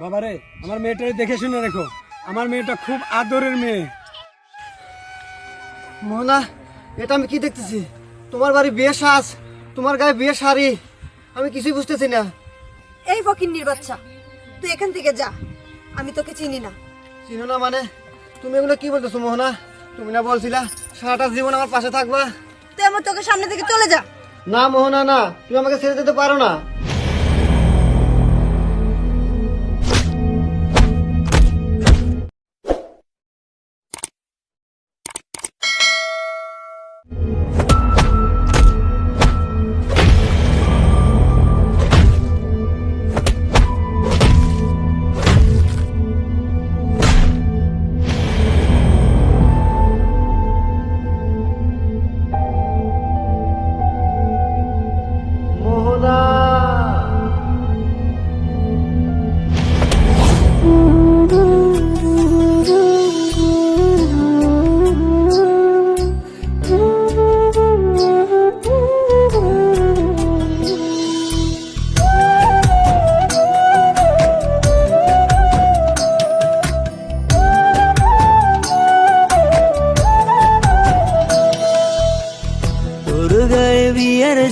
বাবারে আমার মেয়েটাকে দেখে শুনে রেখো। আমার মেয়েটা খুব আদরের মেয়ে। মোহনা এটা আমি কি দেখতেছি? তোমার বাড়ি বিয়ে সাজ তোমার গায়ে বিয়ে শাড়ি আমি কিছুই বুঝতেছি না। এই ফকিন্নির বাচ্চা তুই এখান থেকে যা আমি তোকে চিনি না। চিনো না মানে? তুমি এগুলো কি বলতেছো মোহনা তুমি না বলছিলা সারাটা জীবন আমার পাশে থাকবা? তুই আমার তোকে সামনে থেকে চলে যা। না মোহনা না। তুমি আমাকে ছেড়ে দিতে পারো না।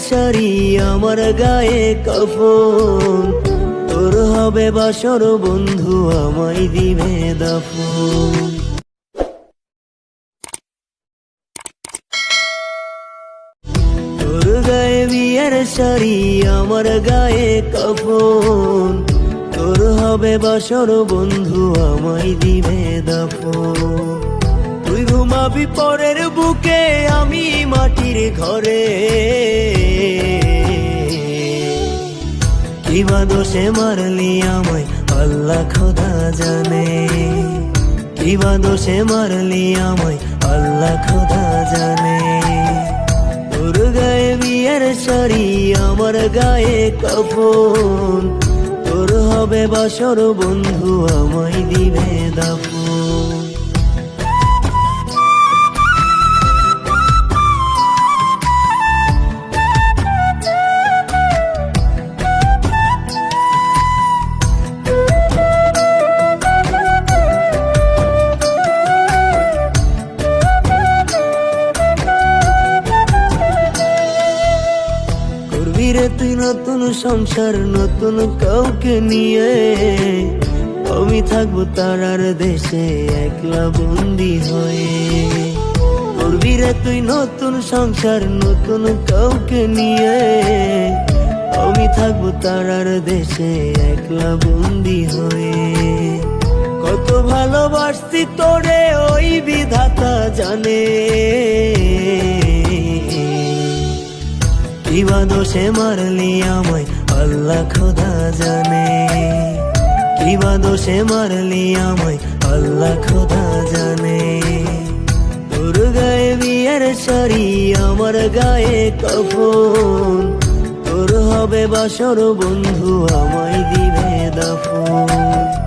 শাড়ি আমার গায়ে কফন। তোর হবে বাসর বন্ধু, আমায় দিবে দাফন। তোর গায়ে বিয়ের শাড়ি আমার গায়ে কফন। তোর হবে বাসর বন্ধু, আমায় দিবে দাফন। ঘুমাবি পরের বুকে আমি মাটির ঘরে। কিবা দোষে মারলি আমায়, আল্লাহ খোদা জানে। কিবা দোষে মারলি আমায়, আল্লাহ খোদা জানে। তোর গায়ে বিয়ের শাড়ি, আমার গায়ে কফন। তোর হবে বাসর বন্ধু, আমায় দিবে দাফন। করবি রে, তুই নতুন সংসার, নতুন কাউকে নিয়ে। আমি থাকব তারার দেশে একলা বন্দি হয়ে। করবি রে, তুই নতুন সংসার, নতুন কাউকে নিয়ে। আমি থাকব তারার দেশে একলা বন্দি হয়ে। কত ভালোবাসতি তোরে, ওই বিধাতা জানে। দোষে মারলি আমায়, আল্লাহ খোদা জানে। কিবা দোষে মারলি আমায়, আল্লাহ খোদা জানে। তোর গায়ে বিয়ের শাড়ি, আমার গায়ে কফন। তোর হবে বাসর বন্ধু, আমায় দিবে দাফন।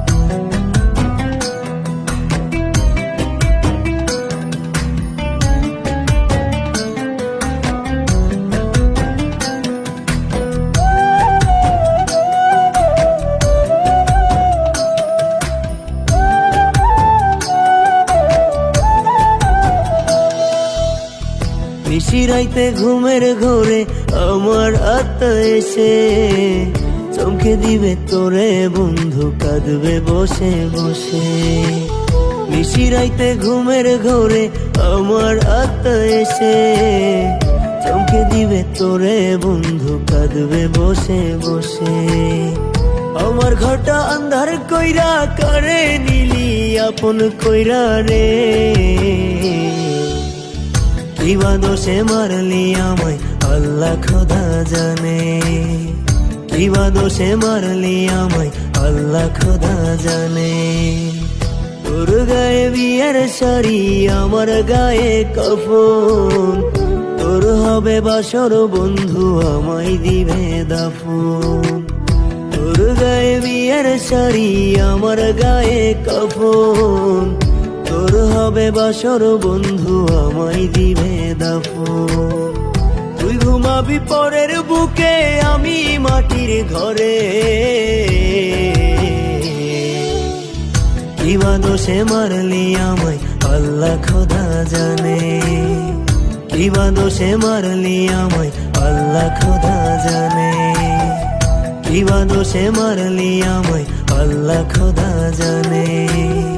রাইতে ঘুমের ঘোরে আমার আত্মা এসে চমকে দিবে তোরে, বন্ধু কাঁদবে, বসে বসে। মিশি রাইতে ঘুমের ঘোরে আমার আত্মা এসে চমকে দিবে তোরে, বন্ধু কাঁদবে, বসে বসে। আমার ঘটা আন্ধার কইরা করে নিলি আপন কইরা রে? কিবা দোষে মারলি আমায়, আল্লাহ খোদা জানে। কিবা দোষে মারলি আমায়, আল্লাহ খোদা জানে। তোর গায়ে বিয়ের শাড়ি, আমার গায়ে কফন। তোর হবে বাসর বন্ধু, আমায় দিবে দাফন। তোর গায়ে বিয়ের শাড়ি, আমার গায়ে কফন। তোর হবে বাসর বন্ধু, আমায় দিবে দাফন। তুই ঘুমাবি পরের বুকে, আমি মাটির ঘরে। কিবা দোষে মারলি আমায়, আল্লাহ খোদা জানে। কিবা দোষে মারলি আমায়, আল্লাহ খোদা জানে। কিবা দোষে মারলি আমায়, আল্লাহ খোদা জানে।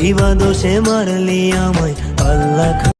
কিবা দোষে মারলি আমায় আল্লাহ